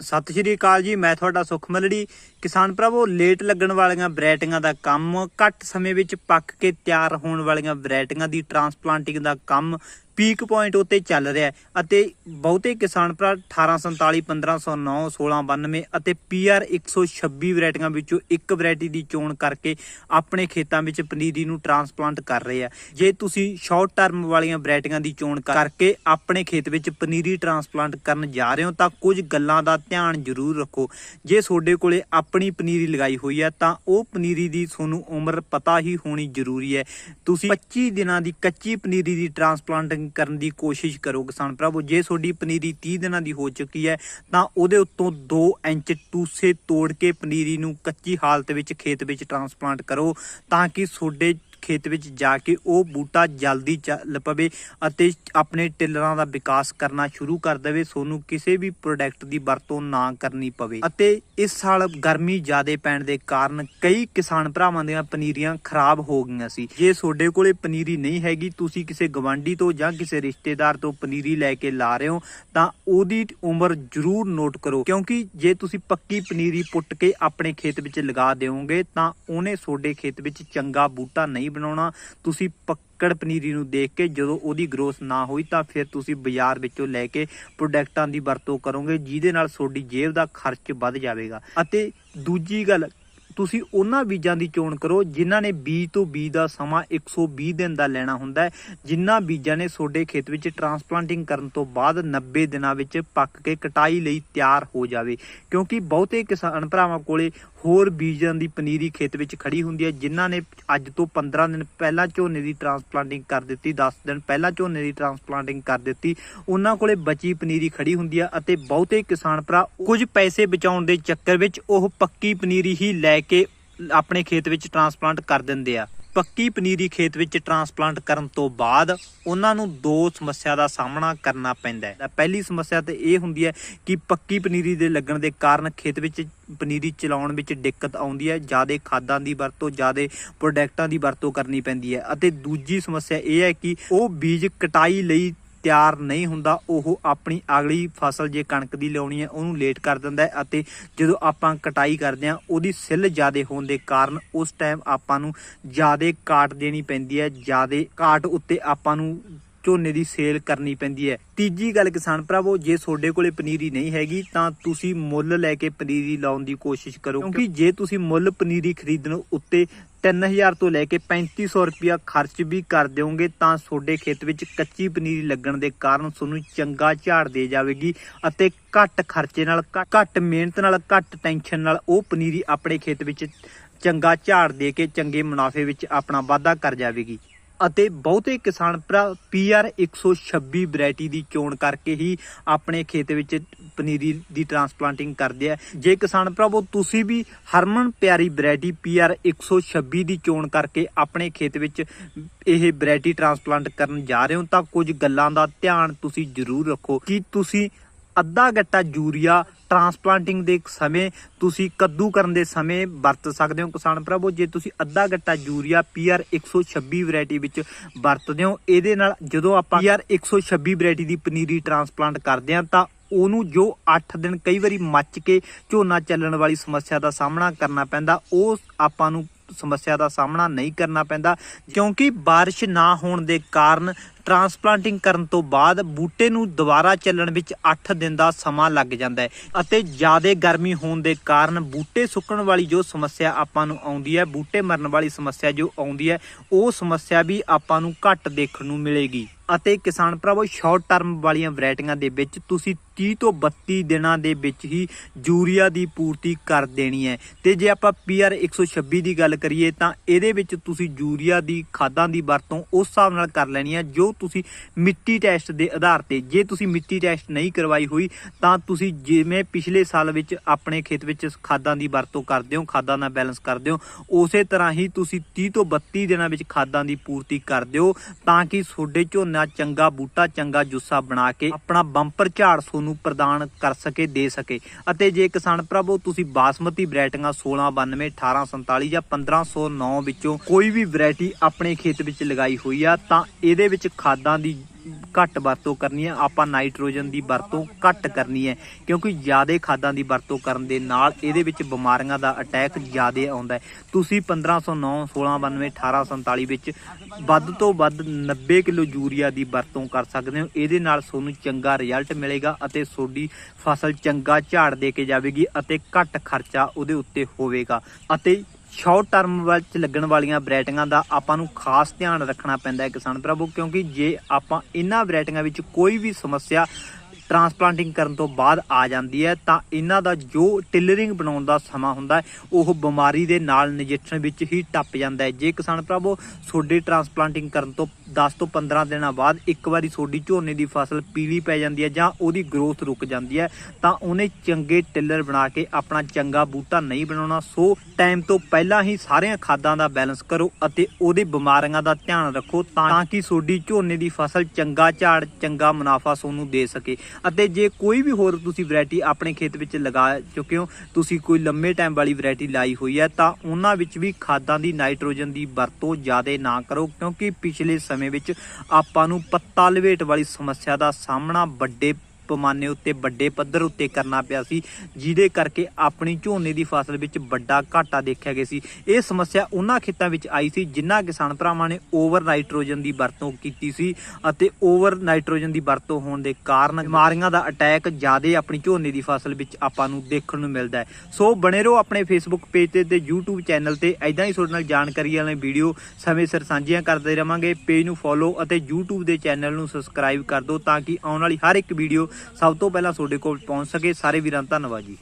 ਸਤਿ ਸ਼੍ਰੀ ਅਕਾਲ ਜੀ, ਮੈਂ ਤੁਹਾਡਾ ਸੁਖਮਲੜੀ ਕਿਸਾਨ ਭਰਾਵੋ, ਲੇਟ ਲੱਗਣ ਵਾਲੀਆਂ ਵੈਰਾਈਟੀਆਂ ਦਾ ਕੰਮ ਘੱਟ ਸਮੇਂ ਵਿੱਚ ਪੱਕ ਕੇ ਤਿਆਰ ਹੋਣ ਵਾਲੀਆਂ ਵੈਰਾਈਟੀਆਂ ਦੀ ਟਰਾਂਸਪਲਾਂਟਿੰਗ ਦਾ ਕੰਮ ਪੀਕ ਪੁਆਇੰਟ ਉੱਤੇ ਚੱਲ ਰਿਹਾ ਅਤੇ ਬਹੁਤੇ ਕਿਸਾਨ ਭਰਾ 1847 1509 1692 ਅਤੇ PR 126 ਵੈਰਾਈਟੀਆਂ ਵਿੱਚੋਂ ਇੱਕ ਵੈਰਾਈਟੀ ਦੀ ਚੋਣ ਕਰਕੇ ਆਪਣੇ ਖੇਤਾਂ ਵਿੱਚ ਪਨੀਰੀ ਨੂੰ ਟਰਾਂਸਪਲਾਂਟ ਕਰ ਰਹੇ ਆ। ਜੇ ਤੁਸੀਂ ਸ਼ਾਰਟ ਟਰਮ ਵਾਲੀਆਂ ਵੈਰਾਈਟੀਆਂ ਦੀ ਚੋਣ ਕਰਕੇ ਆਪਣੇ ਖੇਤ ਵਿੱਚ ਪਨੀਰੀ ਟਰਾਂਸਪਲਾਂਟ ਕਰਨ ਜਾ ਰਹੇ ਹੋ, ਤਾਂ ਕੁਝ ਗੱਲਾਂ ਦਾ ਧਿਆਨ ਜ਼ਰੂਰ ਰੱਖੋ। ਜੇ ਤੁਹਾਡੇ ਕੋਲੇ ਆਪਣੀ ਪਨੀਰੀ ਲਗਾਈ ਹੋਈ ਹੈ ਤਾਂ ਉਹ ਪਨੀਰੀ ਦੀ ਤੁਹਾਨੂੰ ਉਮਰ ਪਤਾ ਹੀ ਹੋਣੀ ਜ਼ਰੂਰੀ ਹੈ। ਤੁਸੀਂ 25 ਦਿਨਾਂ ਦੀ ਕੱਚੀ ਪਨੀਰੀ ਦੀ ਟਰਾਂਸਪਲਾਂਟਿੰਗ ਕਰਨ ਦੀ ਕੋਸ਼ਿਸ਼ ਕਰੋ ਕਿਸਾਨ ਭਰਾਵੋ, ਜੇ ਤੁਹਾਡੀ ਪਨੀਰੀ 30 ਦਿਨਾਂ ਦੀ ਹੋ ਚੁੱਕੀ ਹੈ, ਤਾਂ ਉਹਦੇ ਉੱਤੋਂ 2 ਇੰਚ ਟੂਸੇ ਤੋੜ ਕੇ ਪਨੀਰੀ ਨੂੰ ਕੱਚੀ ਹਾਲਤ ਵਿੱਚ ਖੇਤ ਵਿੱਚ ਟਰਾਂਸਪਲਾਂਟ ਕਰੋ, ਤਾਂ ਕਿ ਤੁਹਾਡੇ ਖੇਤ ਵਿੱਚ ਜਾ ਕੇ ਉਹ ਬੂਟਾ ਜਲਦੀ ਚੱਲ ਪਵੇ ਅਤੇ ਆਪਣੇ ਟਿੱਲਰਾਂ ਦਾ ਵਿਕਾਸ ਕਰਨਾ ਸ਼ੁਰੂ ਕਰ ਦੇਵੇ, ਸੋਨੂੰ ਕਿਸੇ ਵੀ ਪ੍ਰੋਡਕਟ ਦੀ ਵਰਤੋਂ ਨਾ ਕਰਨੀ ਪਵੇ। ਅਤੇ ਇਸ ਸਾਲ ਗਰਮੀ ਜ਼ਿਆਦਾ ਪੈਣ ਦੇ ਕਾਰਨ ਕਈ ਕਿਸਾਨ ਭਰਾਵਾਂ ਦੀਆਂ ਪਨੀਰੀਆਂ ਖਰਾਬ ਹੋ ਗਈਆਂ ਸੀ। ਜੇ ਤੁਹਾਡੇ ਕੋਲੇ ਪਨੀਰੀ ਨਹੀਂ ਹੈਗੀ, ਤੁਸੀਂ ਕਿਸੇ ਗਵਾਂਢੀ ਤੋਂ ਜਾਂ ਕਿਸੇ ਰਿਸ਼ਤੇਦਾਰ ਤੋਂ ਪਨੀਰੀ ਲੈ ਕੇ ਲਾ ਰਹੇ ਹੋ, ਤਾਂ ਉਹਦੀ ਉਮਰ ਜ਼ਰੂਰ ਨੋਟ ਕਰੋ। ਕਿਉਂਕਿ ਜੇ ਤੁਸੀਂ ਪੱਕੀ ਪਨੀਰੀ ਪੁੱਟ ਕੇ ਆਪਣੇ ਖੇਤ ਵਿੱਚ ਲਗਾ ਦਿਓਗੇ, ਤਾਂ ਉਹਨੇ ਤੁਹਾਡੇ ਖੇਤ ਵਿੱਚ ਚੰਗਾ ਬੂਟਾ ਨਹੀਂ ਬਣਾਉਣਾ। ਤੁਸੀਂ ਪੱਕੜ ਪਨੀਰੀ ਨੂੰ ਦੇਖ ਕੇ ਜਦੋਂ ਉਹਦੀ ਗਰੋਥ ਨਾ ਹੋਈ ਤਾਂ ਫਿਰ ਤੁਸੀਂ ਬਾਜ਼ਾਰ ਵਿੱਚੋਂ ਲੈ ਕੇ ਪ੍ਰੋਡਕਟਾਂ ਦੀ ਵਰਤੋਂ ਕਰੋਗੇ, ਜਿਹਦੇ ਨਾਲ ਤੁਹਾਡੀ ਜੇਬ ਦਾ ਖਰਚ ਵੱਧ ਜਾਵੇਗਾ। ਅਤੇ ਦੂਜੀ ਗੱਲ, ਤੁਸੀਂ ਉਹਨਾਂ ਬੀਜਾਂ ਦੀ ਚੋਣ ਕਰੋ ਜਿਨ੍ਹਾਂ ਨੇ ਬੀਜ ਤੋਂ ਬੀਜ ਦਾ ਸਮਾਂ 120 ਦਿਨ ਦਾ ਲੈਣਾ ਹੁੰਦਾ ਹੈ, ਜਿਨ੍ਹਾਂ ਬੀਜਾਂ ਨੇ ਤੁਹਾਡੇ ਖੇਤ ਵਿੱਚ ਟਰਾਂਸਪਲਾਂਟਿੰਗ ਕਰਨ ਤੋਂ ਬਾਅਦ 90 ਦਿਨਾਂ ਵਿੱਚ ਪੱਕ ਕੇ ਕਟਾਈ ਲਈ ਤਿਆਰ ਹੋ ਜਾਵੇ। ਕਿਉਂਕਿ ਬਹੁਤੇ ਕਿਸਾਨ ਭਰਾਵਾਂ ਕੋਲੇ ਹੋਰ ਬੀਜਾਂ ਦੀ ਪਨੀਰੀ ਖੇਤ ਵਿੱਚ ਖੜੀ ਹੁੰਦੀ ਹੈ, ਜਿਨ੍ਹਾਂ ਨੇ ਅੱਜ ਤੋਂ 15 ਦਿਨ ਪਹਿਲਾਂ ਝੋਨੇ ਦੀ ਟਰਾਂਸਪਲਾਂਟਿੰਗ ਕਰ ਦਿੱਤੀ 10 ਦਿਨ ਪਹਿਲਾਂ ਝੋਨੇ ਦੀ ਟਰਾਂਸਪਲਾਂਟਿੰਗ ਕਰ ਦਿੱਤੀ, ਉਹਨਾਂ ਕੋਲੇ ਬਚੀ ਪਨੀਰੀ ਖੜੀ ਹੁੰਦੀ ਹੈ ਅਤੇ ਬਹੁਤੇ ਕਿਸਾਨ ਭਰਾ ਕੁਝ ਪੈਸੇ ਬਚਾਉਣ ਦੇ ਚੱਕਰ ਵਿੱਚ ਉਹ ਪੱਕੀ ਪਨੀਰੀ ਹੀ ਲੈ ਕੇ ਆਪਣੇ ਖੇਤ ਵਿੱਚ ਟਰਾਂਸਪਲਾਂਟ ਕਰ ਦਿੰਦੇ ਆ। ਪੱਕੀ ਪਨੀਰੀ ਖੇਤ ਵਿੱਚ ਟਰਾਂਸਪਲਾਂਟ ਕਰਨ ਤੋਂ ਬਾਅਦ ਉਹਨਾਂ ਨੂੰ ਦੋ ਸਮੱਸਿਆ ਦਾ ਸਾਹਮਣਾ ਕਰਨਾ ਪੈਂਦਾ ਹੈ। ਪਹਿਲੀ ਸਮੱਸਿਆ ਤੇ ਇਹ ਹੁੰਦੀ ਹੈ ਕਿ ਪੱਕੀ ਪਨੀਰੀ ਦੇ ਲੱਗਣ ਦੇ ਕਾਰਨ ਖੇਤ ਵਿੱਚ ਪਨੀਰੀ ਚਲਾਉਣ ਵਿੱਚ ਦਿੱਕਤ ਆਉਂਦੀ ਹੈ। ਜ਼ਿਆਦਾ ਖਾਦਾਂ ਦੀ ਵਰਤੋਂ, ਜ਼ਿਆਦਾ ਪ੍ਰੋਡਕਟਾਂ ਦੀ ਵਰਤੋਂ ਕਰਨੀ ਪੈਂਦੀ ਹੈ। ਅਤੇ ਦੂਜੀ ਸਮੱਸਿਆ ਇਹ ਹੈ ਕਿ ਉਹ ਬੀਜ ਕਟਾਈ ਲਈ ਤਿਆਰ ਨਹੀਂ ਹੁੰਦਾ ਉਹ ਆਪਣੀ ਅਗਲੀ ਫਸਲ ਜੇ ਕਣਕ ਦੀ ਲਾਉਣੀ ਹੈ ਉਹਨੂੰ ਲੇਟ ਕਰ ਦਿੰਦਾ ਹੈ ਅਤੇ ਜਦੋਂ ਆਪਾਂ ਕਟਾਈ ਕਰਦੇ ਹਾਂ ਉਹਦੀ ਸਿੱਲ ਜ਼ਿਆਦੇ ਹੋਣ ਦੇ ਕਾਰਨ ਉਸ ਟਾਈਮ ਆਪਾਂ ਨੂੰ ਜ਼ਿਆਦੇ ਕਾਟ ਦੇਣੀ ਪੈਂਦੀ ਹੈ ਜ਼ਿਆਦੇ ਕਾਟ ਉੱਤੇ ਆਪਾਂ ਨੂੰ ਝੋਨੇ ਦੀ ਸੇਲ ਕਰਨੀ ਪੈਂਦੀ ਹੈ। ਤੀਜੀ ਗੱਲ ਕਿਸਾਨ ਭਰਾਵੋ ਜੇ ਤੁਹਾਡੇ ਕੋਲੇ ਪਨੀਰੀ ਨਹੀਂ ਹੈਗੀ ਤਾਂ ਤੁਸੀਂ ਮੁੱਲ ਲੈ ਕੇ ਪਨੀਰੀ ਲਾਉਣ ਦੀ ਕੋਸ਼ਿਸ਼ ਕਰੋ ਕਿਉਂਕਿ ਜੇ ਤੁਸੀਂ ਮੁੱਲ ਪਨੀਰੀ ਖਰੀਦਣ ਉੱਤੇ 3000 ਤੋਂ ਲੈ ਕੇ 3500 ਰੁਪਿਆ ਖਰਚ ਵੀ ਕਰ ਦਿਓਗੇ, ਤਾਂ ਤੁਹਾਡੇ ਖੇਤ ਵਿੱਚ ਕੱਚੀ ਪਨੀਰੀ ਲੱਗਣ ਦੇ ਕਾਰਨ ਤੁਹਾਨੂੰ ਚੰਗਾ ਝਾੜ ਦੇ ਜਾਵੇਗੀ ਅਤੇ ਘੱਟ ਖਰਚੇ ਨਾਲ, ਘੱਟ ਮਿਹਨਤ ਨਾਲ, ਘੱਟ ਟੈਨਸ਼ਨ ਨਾਲ ਉਹ ਪਨੀਰੀ ਆਪਣੇ ਖੇਤ ਵਿੱਚ ਚੰਗਾ ਝਾੜ ਦੇ ਕੇ ਚੰਗੇ ਮੁਨਾਫੇ ਵਿੱਚ ਆਪਣਾ ਵਾਧਾ ਕਰ ਜਾਵੇਗੀ। ਅਤੇ ਬਹੁਤੇ ਕਿਸਾਨ ਭਰਾ PR 126 ਵੈਰਾਈਟੀ ਦੀ ਚੋਣ ਕਰਕੇ ਹੀ ਆਪਣੇ ਖੇਤ ਵਿੱਚ ਪਨੀਰੀ ਦੀ ਟਰਾਂਸਪਲਾਂਟਿੰਗ ਕਰਦੇ ਆ। ਜੇ ਕਿਸਾਨ ਭਰਾਵੋ, ਤੁਸੀਂ ਵੀ ਹਰਮਨ ਪਿਆਰੀ ਵੈਰਾਈਟੀ PR 126 ਦੀ ਚੋਣ ਕਰਕੇ ਆਪਣੇ ਖੇਤ ਵਿੱਚ ਇਹ ਵੈਰਾਈਟੀ ਟਰਾਂਸਪਲਾਂਟ ਕਰਨ ਜਾ ਰਹੇ ਹੋ, ਤਾਂ ਕੁਝ ਗੱਲਾਂ ਦਾ ਧਿਆਨ ਤੁਸੀਂ ਜ਼ਰੂਰ ਰੱਖੋ ਕਿ ਤੁਸੀਂ ਅੱਧਾ ਗੱਟਾ ਯੂਰੀਆ ਟਰਾਂਸਪਲਾਂਟਿੰਗ ਦੇ ਸਮੇਂ ਤੁਸੀਂ ਕੱਦੂ ਕਰਨ ਦੇ ਸਮੇਂ ਵਰਤ ਸਕਦੇ ਹੋ ਕਿਸਾਨ ਭਰਾਵੋ। ਜੇ ਤੁਸੀਂ ਅੱਧਾ ਗੱਟਾ ਯੂਰੀਆ PR 126 ਵੈਰਾਈਟੀ ਵਿੱਚ ਵਰਤਦੇ ਹੋ, ਇਹਦੇ ਨਾਲ ਜਦੋਂ ਆਪਾਂ PR 126 ਵੈਰਾਈਟੀ ਦੀ ਪਨੀਰੀ ਟਰਾਂਸਪਲਾਂਟ ਕਰਦੇ ਹਾਂ, ਤਾਂ ਉਹਨੂੰ ਜੋ 8 ਦਿਨ ਕਈ ਵਾਰੀ ਮੱਚ ਕੇ ਝੋਨਾ ਚੱਲਣ ਵਾਲੀ ਸਮੱਸਿਆ ਦਾ ਸਾਹਮਣਾ ਕਰਨਾ ਪੈਂਦਾ, ਉਹ ਆਪਾਂ ਨੂੰ ਸਮੱਸਿਆ ਦਾ ਸਾਹਮਣਾ ਨਹੀਂ ਕਰਨਾ ਪੈਂਦਾ, ਕਿਉਂਕਿ ਬਾਰਿਸ਼ ਨਾ ਹੋਣ ਦੇ ਕਾਰਨ ਟਰਾਂਸਪਲਾਂਟਿੰਗ ਕਰਨ ਤੋਂ ਬਾਅਦ ਬੂਟੇ ਨੂੰ ਦੁਬਾਰਾ ਚੱਲਣ ਵਿੱਚ 8 ਦਿਨ ਦਾ ਸਮਾਂ ਲੱਗ ਜਾਂਦਾ ਹੈ ਅਤੇ ਜ਼ਿਆਦਾ ਗਰਮੀ ਹੋਣ ਦੇ ਕਾਰਨ ਬੂਟੇ ਸੁੱਕਣ ਵਾਲੀ ਜੋ ਸਮੱਸਿਆ ਆਪਾਂ ਨੂੰ ਆਉਂਦੀ ਹੈ, ਬੂਟੇ ਮਰਨ ਵਾਲੀ ਸਮੱਸਿਆ ਜੋ ਆਉਂਦੀ ਹੈ, ਉਹ ਸਮੱਸਿਆ ਵੀ ਆਪਾਂ ਨੂੰ ਘੱਟ ਦੇਖਣ ਨੂੰ ਮਿਲੇਗੀ। ਅਤੇ ਕਿਸਾਨ ਭਰਾਵੋ ਸ਼ਾਰਟ ਟਰਮ ਵਾਲੀਆਂ ਵੈਰਾਈਟੀਆਂ ਦੇ ਵਿੱਚ ਤੁਸੀਂ 30 ਤੋਂ 32 ਦਿਨਾਂ ਦੇ ਵਿੱਚ ਹੀ ਯੂਰੀਆ ਦੀ ਪੂਰਤੀ ਕਰ ਦੇਣੀ ਹੈ। ਤੇ ਜੇ ਆਪਾਂ PR 126 ਦੀ ਗੱਲ ਕਰੀਏ ਤਾਂ ਇਹਦੇ ਵਿੱਚ ਤੁਸੀਂ ਯੂਰੀਆ ਦੀ ਖਾਦਾਂ ਦੀ ਵਰਤੋਂ ਉਸ ਹਿਸਾਬ ਨਾਲ ਕਰ ਲੈਣੀ ਹੈ ਜੋ ਤੁਸੀਂ ਮਿੱਟੀ ਟੈਸਟ ਦੇ ਆਧਾਰ ਤੇ ਜੇ ਤੁਸੀਂ ਮਿੱਟੀ ਟੈਸਟ ਨਹੀਂ ਕਰਵਾਈ ਹੋਈ, ਤਾਂ ਤੁਸੀਂ ਜਿਵੇਂ ਪਿਛਲੇ ਸਾਲ ਵਿੱਚ ਆਪਣੇ ਖੇਤ ਵਿੱਚ ਖਾਦਾਂ ਦੀ ਵਰਤੋਂ ਕਰਦੇ ਹੋ, ਖਾਦਾਂ ਦਾ ਬੈਲੈਂਸ ਕਰਦੇ ਹੋ, ਉਸੇ ਤਰ੍ਹਾਂ ਹੀ ਤੁਸੀਂ 30 ਤੋਂ 32 ਦਿਨਾਂ ਵਿੱਚ ਖਾਦਾਂ ਦੀ ਪੂਰਤੀ ਕਰ ਦਿਓ ਤਾਂ ਕਿ ਤੁਹਾਡੇ ਝੋਨਾ ਚੰਗਾ ਬੂਟਾ, ਚੰਗਾ ਜੁੱਸਾ ਬਣਾ ਕੇ ਆਪਣਾ ਬੰਪਰ ਝਾੜ ਤੁਹਾਨੂੰ ਪ੍ਰਦਾਨ ਕਰ ਸਕੇ, ਦੇ ਸਕੇ। ਅਤੇ ਜੇ ਕਿਸਾਨ ਭਰਾਵੋ ਤੁਸੀਂ ਬਾਸਮਤੀ ਵੈਰਾਈਟੀਆਂ 1692 1847 ਜਾਂ 1509 ਵਿੱਚੋਂ ਕੋਈ ਵੀ ਵੈਰਾਈਟੀ ਆਪਣੇ ਖੇਤ ਵਿੱਚ ਲਗਾਈ ਹੋਈ ਆ, ਤਾਂ ਇਹਦੇ ਵਿੱਚ ਖਾਦਾਂ ਦੀ ਘੱਟ ਵਰਤੋਂ ਕਰਨੀ ਹੈ, ਆਪਾਂ ਨਾਈਟ੍ਰੋਜਨ ਦੀ ਵਰਤੋਂ ਘੱਟ ਕਰਨੀ ਹੈ, ਕਿਉਂਕਿ ਜ਼ਿਆਦਾ ਖਾਦਾਂ ਦੀ ਵਰਤੋਂ ਕਰਨ ਦੇ ਨਾਲ ਇਹਦੇ ਵਿੱਚ ਬਿਮਾਰੀਆਂ ਦਾ ਅਟੈਕ ਜ਼ਿਆਦਾ ਆਉਂਦਾ ਹੈ। ਤੁਸੀਂ 1509 1692 1847 ਵਿੱਚ ਵੱਧ ਤੋਂ ਵੱਧ 90 ਕਿਲੋ ਯੂਰੀਆ ਦੀ ਵਰਤੋਂ ਕਰ ਸਕਦੇ ਹੋ। ਇਹਦੇ ਨਾਲ ਤੁਹਾਨੂੰ ਚੰਗਾ ਰਿਜ਼ਲਟ ਮਿਲੇਗਾ ਅਤੇ ਤੁਹਾਡੀ ਫਸਲ ਚੰਗਾ ਝਾੜ ਦੇ ਕੇ ਜਾਵੇਗੀ ਅਤੇ ਘੱਟ ਖਰਚਾ ਉਹਦੇ ਉੱਤੇ ਹੋਵੇਗਾ ਅਤੇ ਸ਼ਾਰਟ ਟਰਮ ਵਿੱਚ ਲੱਗਣ ਵਾਲੀਆਂ ਵੈਰਾਈਟੀਆਂ ਦਾ ਆਪਾਂ ਨੂੰ ਖਾਸ ਧਿਆਨ ਰੱਖਣਾ ਪੈਂਦਾ ਹੈ ਕਿਸਾਨ ਪ੍ਰਭੂ, ਕਿਉਂਕਿ ਜੇ ਆਪਾਂ ਇਹਨਾਂ ਵੈਰਾਈਟੀਆਂ ਵਿੱਚ ਕੋਈ ਵੀ ਸਮੱਸਿਆ ਟਰਾਂਸਪਲਾਂਟਿੰਗ ਕਰਨ ਤੋਂ ਬਾਅਦ ਆ ਜਾਂਦੀ ਹੈ, ਤਾਂ ਇਹਨਾਂ ਦਾ ਜੋ ਟਿਲਰਿੰਗ ਬਣਾਉਣ ਦਾ ਸਮਾਂ ਹੁੰਦਾ ਉਹ ਬਿਮਾਰੀ ਦੇ ਨਾਲ ਨਜਿੱਠਣ ਵਿੱਚ ਹੀ ਟੱਪ ਜਾਂਦਾ ਹੈ। ਜੇ ਕਿਸਾਨ ਭਰਾਵੋ ਤੁਹਾਡੇ ਟਰਾਂਸਪਲਾਂਟਿੰਗ ਕਰਨ ਤੋਂ 10 ਤੋਂ 15 ਦਿਨਾਂ ਬਾਅਦ ਇੱਕ ਵਾਰੀ ਤੁਹਾਡੀ ਝੋਨੇ ਦੀ ਫਸਲ ਪੀਲੀ ਪੈ ਜਾਂਦੀ ਹੈ ਜਾਂ ਉਹਦੀ ਗਰੋਥ ਰੁਕ ਜਾਂਦੀ ਹੈ, ਤਾਂ ਉਹਨੇ ਚੰਗੇ ਟਿੱਲਰ ਬਣਾ ਕੇ ਆਪਣਾ ਚੰਗਾ ਬੂਟਾ ਨਹੀਂ ਬਣਾਉਣਾ। ਸੋ ਟਾਈਮ ਤੋਂ ਪਹਿਲਾਂ ਹੀ ਸਾਰੀਆਂ ਖਾਦਾਂ ਦਾ ਬੈਲੈਂਸ ਕਰੋ ਅਤੇ ਉਹਦੇ ਬਿਮਾਰੀਆਂ ਦਾ ਧਿਆਨ ਰੱਖੋ ਤਾਂ ਕਿ ਤੁਹਾਡੀ ਝੋਨੇ ਦੀ ਫਸਲ ਚੰਗਾ ਝਾੜ, ਚੰਗਾ ਮੁਨਾਫਾ ਤੁਹਾਨੂੰ ਦੇ ਸਕੇ। ਅਤੇ ਜੇ ਕੋਈ ਵੀ ਹੋਰ ਤੁਸੀਂ ਵੈਰਾਈਟੀ ਆਪਣੇ ਖੇਤ ਵਿੱਚ ਲਗਾ ਚੁੱਕੇ ਹੋ, ਤੁਸੀਂ ਕੋਈ ਲੰਮੇ ਟਾਈਮ ਵਾਲੀ ਵੈਰਾਈਟੀ ਲਾਈ ਹੋਈ ਹੈ, ਤਾਂ ਉਹਨਾਂ ਵਿੱਚ ਵੀ ਖਾਦਾਂ ਦੀ ਨਾਈਟ੍ਰੋਜਨ ਦੀ ਵਰਤੋਂ ਜ਼ਿਆਦਾ ਨਾ ਕਰੋ, ਕਿਉਂਕਿ ਪਿਛਲੇ ਸਮੇਂ ਵਿੱਚ ਆਪਾਂ ਨੂੰ ਪੱਤਾ ਲਵੇਟ ਵਾਲੀ ਸਮੱਸਿਆ ਦਾ ਸਾਹਮਣਾ ਵੱਡੇ ਪੈਮਾਨੇ ਉੱਤੇ ਵੱਡੇ ਪੱਧਰ ਉੱਤੇ ਕਰਨਾ ਪਿਆ ਸੀ, ਜਿਹਦੇ ਕਰਕੇ ਆਪਣੀ ਝੋਨੇ ਦੀ ਫਸਲ ਵਿੱਚ ਵੱਡਾ ਘਾਟਾ ਦੇਖਿਆ ਗਿਆ ਸੀ। ਇਹ ਸਮੱਸਿਆ ਉਹਨਾਂ ਖੇਤਾਂ ਵਿੱਚ ਆਈ ਸੀ, ਜਿਨ੍ਹਾਂ ਕਿਸਾਨ ਭਰਾਵਾਂ ਨੇ ਓਵਰ ਨਾਈਟ੍ਰੋਜਨ ਦੀ ਵਰਤੋਂ ਕੀਤੀ ਸੀ ਅਤੇ ਓਵਰ ਨਾਈਟ੍ਰੋਜਨ ਦੀ ਵਰਤੋਂ ਹੋਣ ਦੇ ਕਾਰਨ ਬਿਮਾਰੀਆਂ ਦਾ ਅਟੈਕ ਜ਼ਿਆਦਾ ਆਪਣੀ ਝੋਨੇ ਦੀ ਫਸਲ ਵਿੱਚ ਆਪਾਂ ਨੂੰ ਦੇਖਣ ਨੂੰ ਮਿਲਦਾ ਹੈ। ਸੋ ਬਣੇ ਰਹੋ ਆਪਣੇ ਫੇਸਬੁੱਕ ਪੇਜ ਤੇ ਤੇ YouTube ਚੈਨਲ ਤੇ ਐਦਾਂ ਹੀ ਤੁਹਾਡੇ ਨਾਲ ਜਾਣਕਾਰੀ ਵਾਲੇ ਵੀਡੀਓ ਸਮੇਂ ਸਿਰ ਸਾਂਝੀਆਂ ਕਰਦੇ ਰਵਾਂਗੇ। ਪੇਜ ਨੂੰ ਫੋਲੋ ਅਤੇ YouTube ਦੇ ਚੈਨਲ ਨੂੰ ਸਬਸਕ੍ਰਾਈਬ ਕਰ ਦਿਓ ਤਾਂ ਕਿ ਆਉਣ ਵਾਲੀ ਹਰ ਇੱਕ ਵੀਡੀਓ ਸਭ ਤੋਂ ਪਹਿਲਾਂ ਤੁਹਾਡੇ ਕੋਲ ਪਹੁੰਚ ਸਕੇ। ਸਾਰੇ ਵੀਰਾਂ ਦਾ ਧੰਨਵਾਦ ਜੀ।